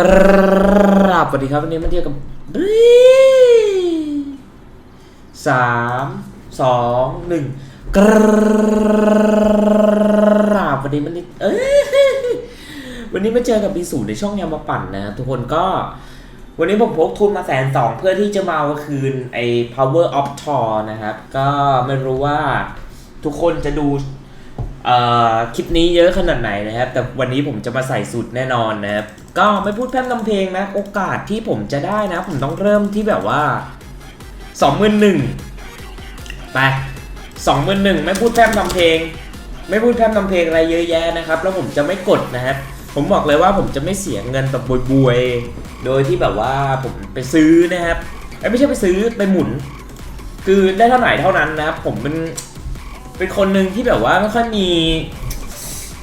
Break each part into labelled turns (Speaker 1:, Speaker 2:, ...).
Speaker 1: กราบสวัสดีครับวันนี้มาเที่ยวกับสามสองหนึ่งกราบวันนี้มันนี้เอวันนี้มาเจอกับบีสูในช่องยามาปั่นนะทุกคนก็ วันนี้ผมพกทุนมาแสนสองเพื่อที่จะมาเอาคืนไอ้ power of tor นะครับ ก็ไม่รู้ว่าทุกคนจะดูอ่อคลิปนี้เยอะขนาดไหนนะครับ แต่วันนี้ผมจะมาใส่สูตรแน่นอนนะครับ ก็ไม่พูดแพร่ำทำเพลงนะ โอกาสที่ผมจะได้นะ ผมต้องเริ่มที่แบบว่าสองหมื่นหนึ่งไปสองหมื่นหนึ่งไม่พูดแพร่ำทำเพลง ไม่พูดแพร่ำทำเพลงอะไรเยอะแยะนะครับ แล้วผมจะไม่กดนะครับผมบอกเลยว่าผมจะไม่เสียเงินแบบบวยๆ โดยที่แบบว่าผมไปซื้อนะครับไม่ใช่ไปซื้อไปหมุน คือได้เท่าไหร่เท่านั้นนะครับผมเป็นเป็นคนหนึ่งที่แบบว่าไม่ค่อยมี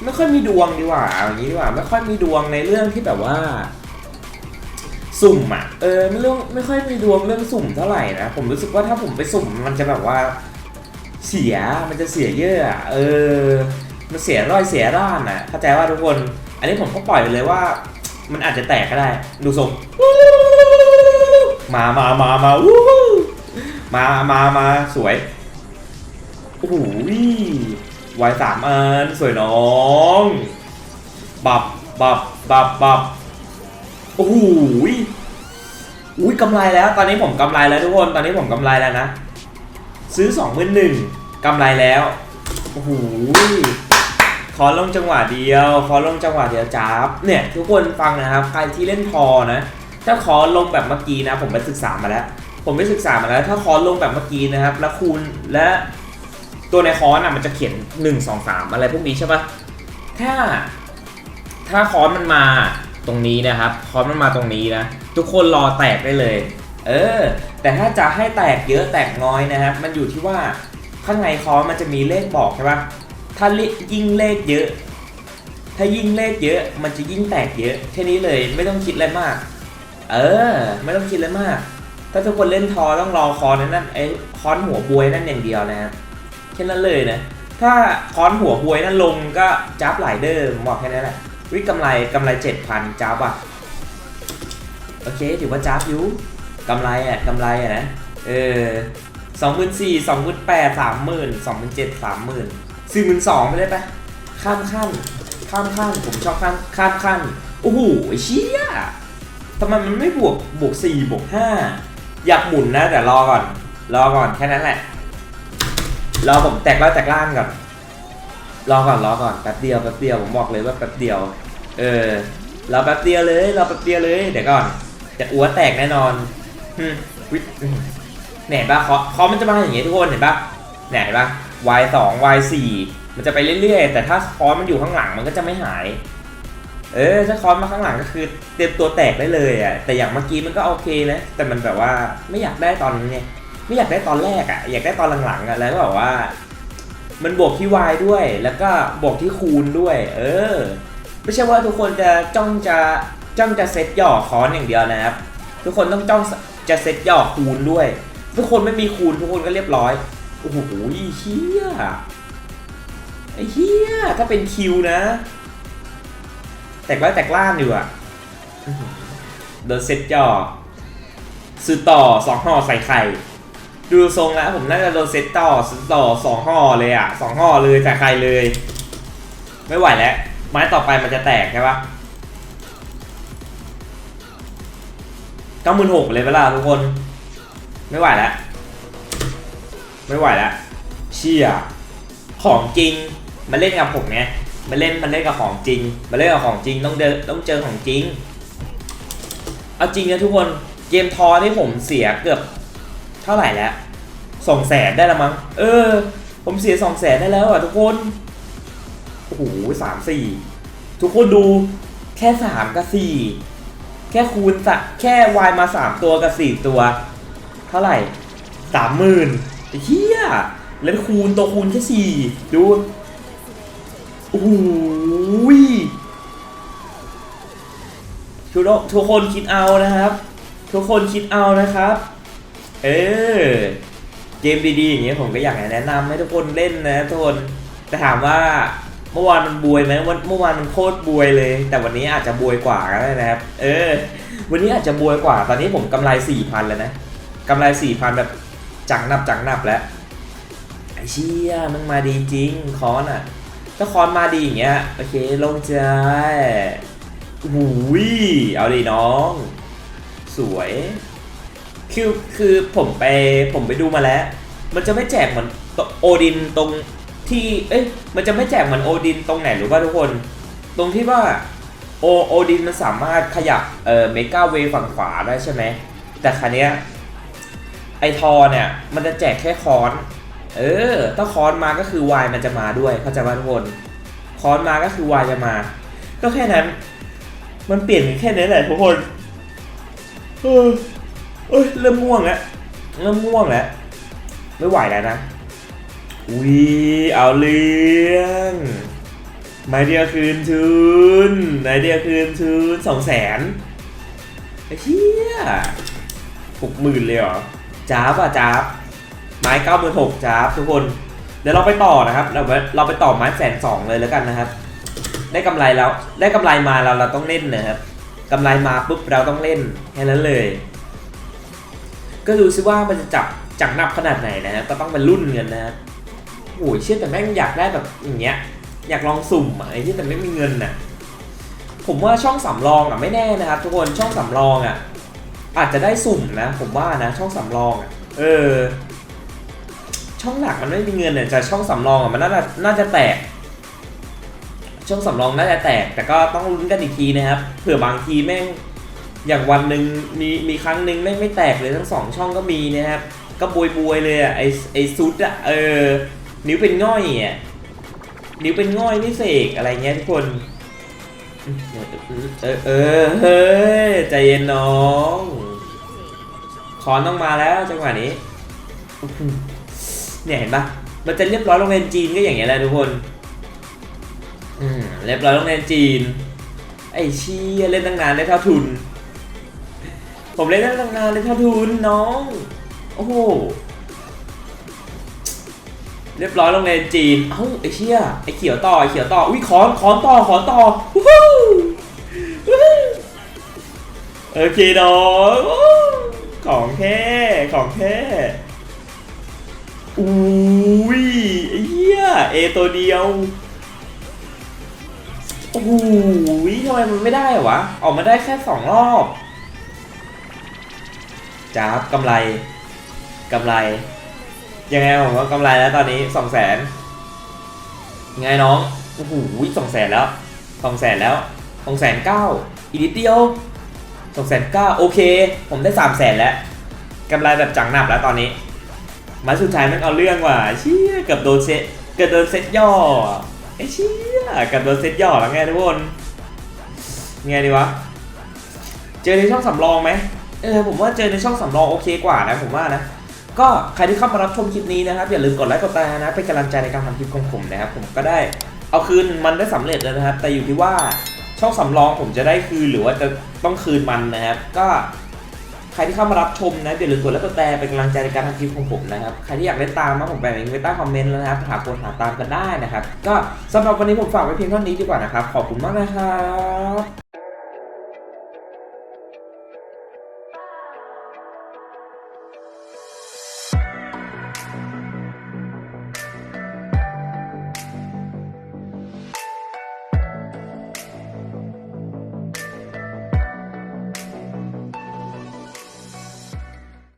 Speaker 1: ไม่ค่อยมีดวงดีกว่าอย่างนี้ดีกว่า ไม่ค่อยมีดวงในเรื่องที่แบบว่า สุ่มอะ เออไม่เรื่องไม่ค่อยมีดวงเรื่องสุ่มเท่าไหร่นะ ผมรู้สึกว่าถ้าผมไปสุ่มมันจะแบบว่า เสีย มันจะเสียเยอะอะเออ มันเสียร้อยเสียร่านอะ เข้าใจว่าทุกคน อันนี้ผมก็ปล่อยไปเลยว่า มันอาจจะแตกก็ได้ ดูทรงมามามามาวู้มามามาสวย โอ้โห วายสามอันสวยน้อง บับ บับ บับ บับ โอ้โหอุ้ยกำไรแล้ว ตอนนี้ผมกำไรแล้วทุกคน ตอนนี้ผมกำไรแล้วนะ ซื้อสองหมื่นหนึ่งกำไรแล้ว โอ้โหขอลงจังหวะเดียว ขอลงจังหวะเดียวจ้าบเนี่ย ทุกคนฟังนะครับ ใครที่เล่นทอนะ ถ้าขอลงแบบเมื่อกี้นะ ผมไปศึกษามาแล้ว ผมไปศึกษามาแล้ว ถ้าคอลงแบบเมื่อกี้นะครับ แล้วคูณและ ตัวในคอนอะมันจะเขียน1 2 3อะไรพวกนี้ใช่ปะถ้า ถ้าคอนมันมาตรงนี้นะครับ คอนมันมาตรงนี้นะ ทุกคนรอแตกได้เลย เออ แต่ถ้าจะให้แตกเยอะแตกน้อยนะครับ มันอยู่ที่ว่าข้างในคอนมันจะมีเลขบอกใช่ปะถ้ายิ่งเลขเยอะ ถ้ายิ่งเลขเยอะ มันจะยิ่งแตกเยอะแค่นี้เลยไม่ต้องคิดอะไรมาก เออ ไม่ต้องคิดอะไรมาก ถ้าทุกคนเล่นทอต้องรอคอนนั่นไอ้คอนหัวบวยนั่นอย่างเดียวนะครับ แค่นั้นเลยนะ ถ้าคอนหัวบวยนั่นลงก็จับหลายเดิมบอกแค่นั้นแหละวิกำไรกำไรเจ็ดพันจับอะ โอเคถือว่าจับอยู่กำไรอะกำไรอะนะ เออสองหมื่นสี่สองหมื่นแปดสามหมื่นสองหมื่นเจ็ดสามหมื่นสี่หมื่นสองไปได้ปะข้ามขั้นข้ามขั้นผมชอบข้ามข้ามขั้นโอ้โหเชี่ยทำไมมันไม่บวกบวกสี่บวกห้าอยากหมุนนะแต่รอก่อน รอก่อนแค่นั้นแหละ รอผมแตกแล้วแตกล่างก่อนรอก่อนรอก่อนแป๊บเดียวแป๊บเดียวผมบอกเลยว่าแป๊บเดียว เออรอแป๊บเดียวเลยรอแป๊บเดียวเลยเดี๋ยวก่อนจะอ้วแตกแน่นอนฮึวิเนี่ยเห็นปะคอคอมันจะมาอย่างงี้ทุกคนเห็นปะเนี่ยเห็นปะ y สอง y สี่มันจะไปเรื่อยๆ แต่ถ้าคอมันอยู่ข้างหลังมันก็จะไม่หาย เออถ้าคอมาข้างหลังก็คือเตรียมตัวแตกได้เลยอะแต่อย่างเมื่อกี้มันก็โอเคนะแต่มันแบบว่าไม่อยากได้ตอนนี้ ไม่อยากได้ตอนแรกอะอยากได้ตอนหลังๆอะแล้วก็แบบว่า มันบวกที่ y ด้วย แล้วก็บวกที่คูณด้วย เออ ไม่ใช่ว่าทุกคนจะจ้องจะจ้องจะเซตหย่อคอนอย่างเดียวนะครับ ทุกคนต้องจ้องจะเซตหย่อคูณด้วย ทุกคนไม่มีคูณทุกคนก็เรียบร้อยโอ้โหเฮียไอ้เฮียถ้าเป็นคิวนะ แตกไว้แตกล่างอยู่อะอื้อหือโดนเซตหย่อซื้อต่อสองห่อใส่ไข่ ดูทรงแล้วผมน่าจะโดนเซตต่อต่อสองห่อเลยอะสองห่อเลยจากใครเลย ไม่ไหวแล้ว ไม้ต่อไปมันจะแตกใช่ปะเก้าหมื่นหกเลยเวลาทุกคน ไม่ไหวแล้ว ไม่ไหวแล้ว เชี่ยของจริงมาเล่นกับผมไงมาเล่นมันเล่นกับของจริงมาเล่นกับของจริงต้องเจอต้องเจอของจริง เอาจริงนะทุกคนเกมทอที่ผมเสียเกือบ เท่าไหร่แล้วสองแสนได้ละมั้ง เออ ผมเสียสองแสนได้แล้วอะทุกคน โอ้โหสามสี่ ทุกคนดูแค่สามกับสี่ แค่คูณสะแค่วายมาสามตัวกับสี่ตัว เท่าไหร่สามหมื่นเหี้ยแล้วคูณตัวคูณแค่สี่ดู โอ้โหทุกทุกคนคิดเอานะครับ ทุกคนคิดเอานะครับ เออ เกมดีๆอย่างเงี้ยผมก็อยากแนะนำให้ทุกคนเล่นนะทุกคนแต่ถามว่าเมื่อวานมันบวยไหมวันเมื่อวานมันโคตรบวยเลย แต่วันนี้อาจจะบวยกว่าก็ได้นะครับ เออ วันนี้อาจจะบวยกว่า ตอนนี้ผมกำไรสี่พันแล้วนะกำไรสี่พันแบบจังนับจังนับแล้วไอ้เชี่ยมันมาดีจริงคอนอะ ถ้าคอนมาดีอย่างเงี้ยโอเคลงใจหูยเอาดิน้อง สวย คือคือผมไปผมไปดูมาแล้ว มันจะไม่แจกเหมือนโอดินตรงที่เอ้ยมันจะไม่แจกเหมือนโอดินตรงไหนหรือว่าทุกคน ตรงที่ว่าโอโอดินมันสามารถขยับเอ่อเมกาเวฝั่งขวาได้ใช่ไหมแต่ครั้เนี้ยไอทอเนี่ยมันจะแจกแค่คอน เออ ถ้าคอนมาก็คือวายมันจะมาด้วยเข้าใจป่ะทุกคนคอนมาก็คือวายจะมา ก็แค่นั้น มันเปลี่ยนแค่นี้แหละทุกคน เอ้ยเริ่มง่วงแล้วเริ่มง่วงแล้วไม่ไหวแล้วนะอุ้ยเอาเรื่องไม่เดียวคืนทุนไม่เดียวคืนทุนสองแสนไอ้เหี้ยหกหมื่นเลยเหรอจ้าบอะจ้าบไม้เก้าหมื่นหกจ้าบทุกคน เดี๋ยวเราไปต่อนะครับ เราไปเราไปต่อไม้แสนสองเลยแล้วกันนะครับ ได้กำไรแล้วได้กำไรมาเราเราต้องเล่นนะครับกำไรมาปุ๊บเราต้องเล่นแค่นั้นเลย ก็ดูซิว่ามันจะจับจักนับขนาดไหนนะฮะก็ต้องเป็นรุ่นเงินนะครับโอ้ยเชื่อแต่แม่งอยากได้แบบอย่างเงี้ยอยากลองสุ่มอะไอ้ที่แต่ไม่มีเงินน่ะผมว่าช่องสำรองอะไม่แน่นะครับทุกคนช่องสำรองอะอาจจะได้สุ่มนะ ผมว่านะช่องสำรองอะเออ ช่องหลักมันไม่มีเงินเนี่ยแต่ช่องสำรองอะมันน่าจะน่าจะแตก ช่องสำรองน่าจะแตก แต่ก็ต้องลุ้นกันอีกทีนะครับเผื่อบางทีแม่ง อย่างวันหนึ่งมีมีครั้งหนึ่งแม่ไม่แตกเลยทั้งสองช่องก็มีนะครับก็บวยบวยเลยอะไอไอซุดอะเออนิ้วเป็นง่อยอะนิ้วเป็นง่อยนี่เสกอะไรเงี้ยทุกคนเออเออเฮ้ยใจเย็นน้องคอนต้องมาแล้วจังหวะนี้เนี่ยเห็นปะมันจะเรียบร้อยโรงเรียนจีนก็อย่างเงี้ยแหละทุกคนเรียบร้อยโรงเรียนจีน ไอ้เชี่ยเล่นตั้งนานได้เท่าทุน ผมเล่นได้ตั้งนานได้เท่าทุนน้อง โอ้โห เรียบร้อยโรงเรียนจีน เอ้าไอ้เชี่ยไอ้เขียวต่อไอ้เขียวต่อ อุ้ยขอนขอนต่อขอนต่อวู้ฮู้โอเคน้องของแท้ของแท้อุ้ยไอ้เหี้ยเอตัวเดียวโอ้โหทำไมมันไม่ได้วะ ออกมาได้แค่สองรอบ จ้าบกำไรกำไร ยังไงผมก็กำไรแล้วตอนนี้สองแสนไงน้องโอ้โหสองแสนแล้วสองแสนแล้วสองแสนเก้าอีกนิดเดียวสองแสนเก้าโอเค ผมได้สามแสนแล้วกำไรแบบจังหนับแล้วตอนนี้ มาสุดท้ายมันเอาเรื่องว่ะเชี่ยเกือบโดนเซตเกือบโดนเซตย่อไอ้เชี่ยเกือบโดนเซตย่อแล้วไงทุกคนไงดีวะ เจอในช่องสำรองไหม เออผมว่าเจอในช่องสำรองโอเคกว่านะผมว่านะก็ใครที่เข้ามารับชมคลิปนี้นะครับอย่าลืมกดไลค์กดแชร์นะเป็นกำลังใจในการทำคลิปของผมนะครับผมก็ได้เอาคืนมันได้สำเร็จแล้วนะครับ แต่อยู่ที่ว่าช่องสำรองผมจะได้คืนหรือว่าจะต้องคืนมันนะครับ ก็ใครที่เข้ามารับชมนะอย่าลืมกดไลค์กดแชร์เป็นกำลังใจในการทำคลิปของผมนะครับใครที่อยากเล่นตามนะผมแบ่งลิงก์ไว้ใต้คอมเมนต์แล้วนะครับหากดหาตามกันได้นะครับ ก็สำหรับวันนี้ผมฝากไว้เพียงเท่านี้ดีกว่านะครับขอบคุณมากนะครับ